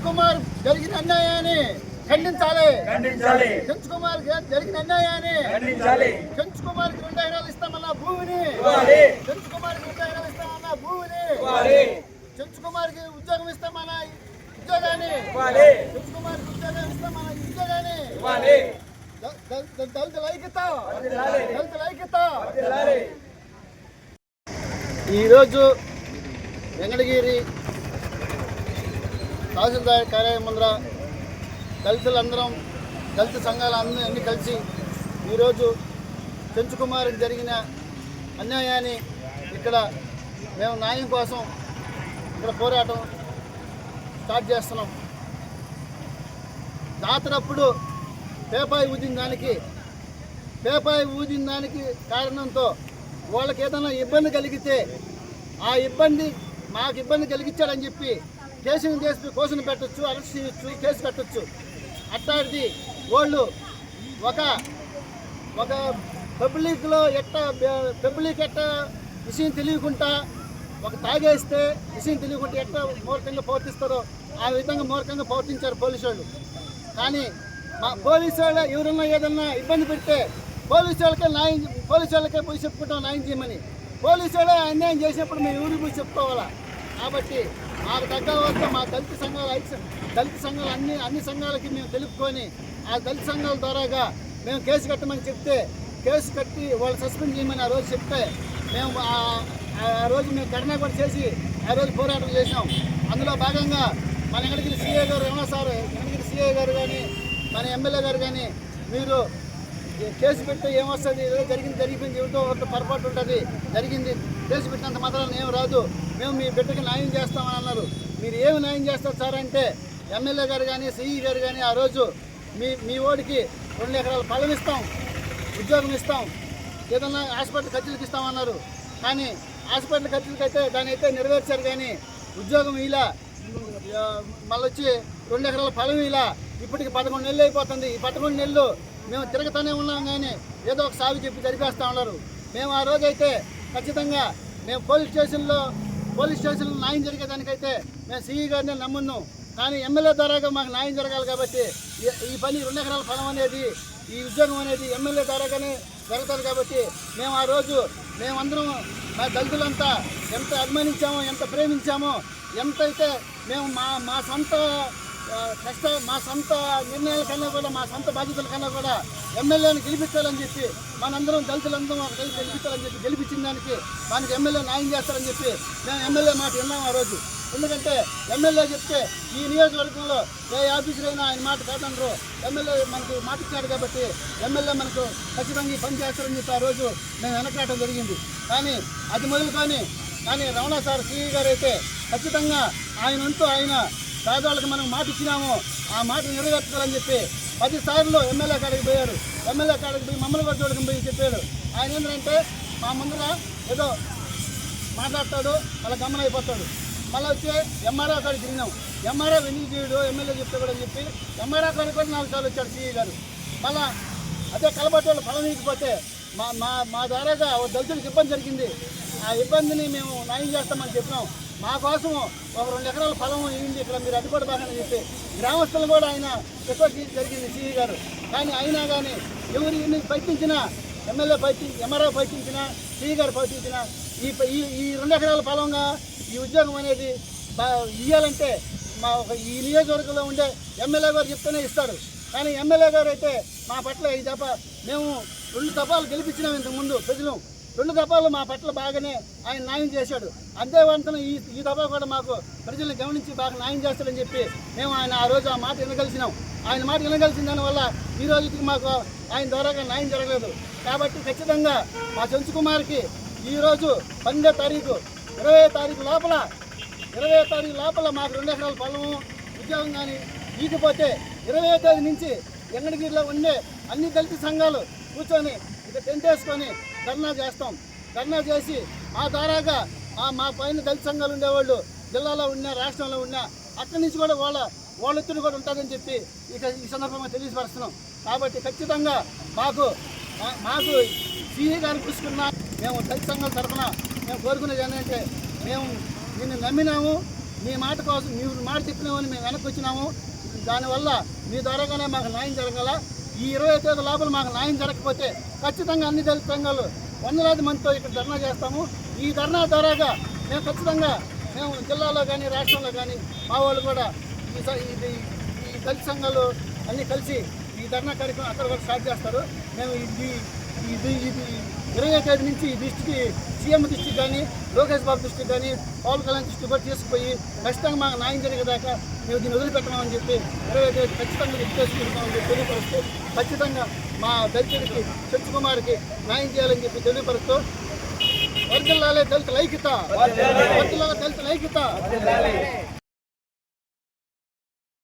కుమార్ జరిగిన అన్యాయాన్ని ఖండించాలి ఖండించాలి చెంచు కుమార్ జరిగిన అన్యాయాన్ని ఖండించాలి చెంచు కుమార్ రెండు ఎకరాలు ఇస్తామన్న భూమిని. చెంచు కుమార్ రెండు ఎకరాలు ఇస్తామన్న భూమిని. చెంచు కుమార్కి ఉద్యోగం ఇస్తామన్న ఉద్యోగాన్ని ఇవ్వాలి. చెంచు కుమార్ ఉద్యోగం ఇస్తామన్న ఉద్యోగాన్ని ఇవ్వాలి. ద- ద- ద- దళితుల ఐక్యత వర్ధిల్లాలి. దళితుల ఐక్యత వర్ధిల్లాలి. ఈరోజు వెంకటగిరి తహసీల్దార్ కార్యాలయం ముందర దళితులందరం దళిత సంఘాల అందరూ అన్ని కలిసి ఈరోజు చెంచుకుమార్కి జరిగిన అన్యాయాన్ని ఇక్కడ మేము న్యాయం కోసం ఇక్కడ పోరాటం స్టార్ట్ చేస్తున్నాం. జాతరప్పుడు పేపాయి ఊదిన దానికి పేపాయి ఊదిన దానికి కారణంతో వాళ్ళకి ఏదైనా ఇబ్బంది కలిగితే ఆ ఇబ్బంది మాకు ఇబ్బంది కలిగించాడని చెప్పి దేశం చేసి కోసును పెట్టచ్చు అరెస్ట్ చేయొచ్చు కేసు పెట్టచ్చు. అట్లాంటిది వాళ్ళు ఒక ఒక పబ్లిక్లో ఎట్ట పబ్లిక్ ఎట్ట విషయం తెలియకుండా ఒక తాగేస్తే విషయం తెలియకుండా ఎట్ట మూర్ఖంగా ప్రవర్తిస్తారో ఆ విధంగా మూర్ఖంగా ప్రవర్తించారు పోలీసు వాళ్ళు. కానీ మా పోలీసు వాళ్ళు ఎవరన్నా ఏదన్నా ఇబ్బంది పెడితే పోలీసు వాళ్ళకే న్యాయం పోలీసు వాళ్ళకే పోయి చెప్పుకుంటాం న్యాయం చేయమని. పోలీసు వాళ్ళే అన్యాయం చేసినప్పుడు మేము ఎవరికి పోయి చెప్పుకోవాలా? కాబట్టి మాకు తగ్గ వద్ద మా దళిత సంఘాలు ఐక్య దళిత సంఘాలు అన్ని అన్ని సంఘాలకి మేము తెలుపుకొని ఆ దళిత సంఘాల ద్వారాగా మేము కేసు కట్టమని చెప్తే కేసు కట్టి వాళ్ళు సస్పెండ్ చేయమని ఆ రోజు చెప్తే మేము ఆ- రోజు మేము ధర్నా కూడా చేసి ఆ రోజు పోరాటం చేసినాం. అందులో భాగంగా మన వెంకటగిరి సీఏ గారు రమణ సార్ వెంకటగిరి సీఏ గారు కానీ మన ఎమ్మెల్యే గారు కానీ మీరు కేసు పెడితే ఏమొస్తుంది ఏదో జరిగింది జరిగిపోయింది ఏమిటో ఒక పొరపాటు ఉంటుంది జరిగింది. కేసు పెట్టినంత మాత్రం ఏం రాదు. మేము మీ బిడ్డకి న్యాయం చేస్తామని అన్నారు. మీరు ఏమి న్యాయం చేస్తారు సార్ అంటే ఎమ్మెల్యే గారు కానీ సిఈ గారు కానీ ఆ రోజు మీ మీ ఓడికి రెండు ఎకరాల పళ్ళం ఇస్తాం ఉద్యోగం ఇస్తాం ఏదన్నా హాస్పిటల్ ఖర్చులకు ఇస్తామన్నారు. కానీ హాస్పిటల్ ఖర్చులకి అయితే దాని అయితే నెరవేర్చారు కానీ ఉద్యోగం ఇలా మళ్ళీ వచ్చి రెండు ఎకరాల పొలం ఇలా ఇప్పటికి పదకొండు నెలలు అయిపోతుంది. ఈ పదకొండు నెలలు మేము తిరగతానే ఉన్నాం కానీ ఏదో ఒక సాగు చెప్పి జరిపేస్తూ ఉన్నారు. మేము ఆ రోజైతే ఖచ్చితంగా మేము పోలీస్ స్టేషన్లో పోలీస్ స్టేషన్లో న్యాయం జరిగేదానికైతే మేము సిఈ గారిని నమ్మున్నాం కానీ ఎమ్మెల్యే ద్వారాగా మాకు న్యాయం జరగాలి కాబట్టి ఈ- పని రెండు ఎకరాల ఫలం అనేది ఈ ఉద్యోగం అనేది ఎమ్మెల్యే ద్వారాగానే జరుగుతుంది కాబట్టి మేము ఆ రోజు మేమందరం మా దళితులంతా ఎంత అభిమానించామో ఎంత ప్రేమించామో ఎంతైతే మేము మా మా సొంత కష్ట మా సొంత నిర్ణయాల కన్నా కూడా మా సొంత బాధ్యతల కన్నా కూడా ఎమ్మెల్యేని గెలిపించాలని చెప్పి మనందరం దళితులందరం ఒక కలిసి గెలిపించాలని చెప్పి గెలిపించిన దానికి మనకి ఎమ్మెల్యే న్యాయం చేస్తారని చెప్పి మేము ఎమ్మెల్యే మాట విన్నాం ఆ రోజు. ఎందుకంటే ఎమ్మెల్యే చెప్తే ఈ నియోజకవర్గంలో ఏ ఆఫీసర్ అయినా ఆయన మాట కాదనరు. ఎమ్మెల్యే మనకు మాట ఇచ్చాడు కాబట్టి ఎమ్మెల్యే మనకు ఖచ్చితంగా పని చేస్తారని చెప్పి ఆ రోజు మేము వెనకాటం జరిగింది. కానీ అది మొదలుకొని కానీ రమణ సార్ సిఈ గారు అయితే ఖచ్చితంగా ఆయన ఉంటూ ఆయన పేదవాళ్ళకి మనం మాట ఇచ్చినాము ఆ మాట నెరవేర్చుకోవాలని చెప్పి పది సార్లు ఎమ్మెల్యే కాడికి పోయారు ఎమ్మెల్యే కాడికి పోయి మమ్మల్ని వర్గోడికి పోయి చెప్పాడు. ఆయన ఏంటంటే మా ముందర ఏదో మాట్లాడతాడు మళ్ళీ గమనం అయిపోతాడు. మళ్ళీ వచ్చి ఎంఆర్ఓ కాడికి తిరిగినాం. ఎంఆర్ఓ ఎందుకు చేయడు? ఎమ్మెల్యే చెప్తే కూడా అని చెప్పి ఎంఆర్ఓ కాడికి కూడా నాలుగు సార్లు వచ్చాడు సిఈ గారు. మళ్ళా అదే కలబట్టి వాళ్ళు ఫలం మా మా మా ద్వారాగా దళితులకు ఇబ్బంది జరిగింది. ఆ ఇబ్బందిని మేము న్యాయం చేస్తామని చెప్పినాం. మా కోసం ఒక రెండు ఎకరాల ఫలం ఇవ్వండి ఇక్కడ మీరు అడ్డుకోవడం బాగానే చెప్పి గ్రామస్తులు కూడా ఆయన రిక్వెస్ట్ జరిగింది సిఈ గారు. కానీ అయినా కానీ ఎవరు ఇన్ని ప్రయత్నించినా ఎమ్మెల్యే ప్రయత్ని ఎంఆర్ఓ ప్రయత్నించినా సిఈ గారు ప్రయత్నించినా ఈ ఈ రెండు ఎకరాల ఫలంగా ఈ ఉద్యోగం అనేది బా ఇవ్వాలంటే మా ఒక ఈ నియోజకవర్గంలో ఉండే ఎమ్మెల్యే గారు చెప్తేనే ఇస్తారు. కానీ ఎమ్మెల్యే గారు అయితే మా పట్ల ఈ తప్ప మేము రెండు దఫాలు గెలిపించినాం ఇంతకుముందు ప్రజలు. రెండు దఫాలు మా పట్ల బాగానే ఆయన న్యాయం చేశాడు. అంతేవంతన ఈ ఈ దఫా కూడా మాకు ప్రజల్ని గమనించి బాగా న్యాయం చేస్తాడని చెప్పి మేము ఆయన ఆ రోజు ఆ మాట వినగలిసినాం. ఆయన మాట వినగలిసిన దానివల్ల ఈ రోజుకి మాకు ఆయన ద్వారాగా న్యాయం జరగలేదు. కాబట్టి ఖచ్చితంగా మా చెంచు కుమార్కి ఈరోజు పన్నెండో తారీఖు ఇరవై తారీఖు లోపల ఇరవై తారీఖు లోపల మాకు రెండు ఎకరాల పొలము ఉద్యోగం కానీ ఈకపోతే ఇరవై తేదీ నుంచి ఎంగడగిరిలో ఉండే అన్ని దళిత సంఘాలు కూర్చొని ఇక టెంట్ వేసుకొని ధర్నా చేస్తాం. ధర్నా చేసి ఆ ద్వారాగా ఆ మా పైన దళిత సంఘాలు ఉండేవాళ్ళు జిల్లాలో ఉన్న రాష్ట్రంలో ఉన్న అక్కడి నుంచి కూడా వాళ్ళ వాళ్ళ ఒత్తిడి కూడా ఉంటుందని చెప్పి ఇక ఈ సందర్భంగా తెలియపరుస్తున్నాం. కాబట్టి ఖచ్చితంగా మాకు మాకు సిఈ గారు చూసుకున్న మేము దళిత సంఘాల తరఫున మేము కోరుకునేది ఏంటంటే మేము నిన్ను నమ్మినాము మీ మాట కోసం మీ మాట చెప్పినామని మేము వెనక్కి వచ్చినాము. దానివల్ల మీ ద్వారాగానే మాకు న్యాయం జరగాల. ఈ ఇరవై తేదీ లోపల మాకు న్యాయం జరగకపోతే ఖచ్చితంగా అన్ని దళిత సంఘాలు వందలాది మందితో ఇక్కడ ధర్నా చేస్తాము. ఈ ధర్నా ద్వారాగా మేము ఖచ్చితంగా మేము జిల్లాలో కానీ రాష్ట్రంలో కానీ మా వాళ్ళు కూడా ఈ స- ఇది ఈ దళిత సంఘాలు అన్నీ కలిసి ఈ ధర్నా కార్యక్రమం అక్కడ కూడా స్టార్ట్ చేస్తారు. మేము ఇది ఇది ఇది ఇరవై తేదీ నుంచి ఈ దృష్టికి సీఎం దృష్టికి కానీ లోకేష్ బాబు దృష్టికి కానీ పవన్ కళ్యాణ్ దృష్టికి కూడా తీసుకుపోయి ఖచ్చితంగా మాకు న్యాయం జరిగేదాకా మేము దీన్ని వదిలిపెట్టమని చెప్పి ఇరవై తేదీ ఖచ్చితంగా నిర్దేశించుకుంటామని చెప్పి తెలియపరుస్తూ ఖచ్చితంగా మా దళితుడికి చర్చ్ కుమార్కి న్యాయం చేయాలని చెప్పి తెలియపరుస్తూ వర్జిల్లాలే దళిత ఐక్యత వర్జిల్లాలే దళిత ఐక్యత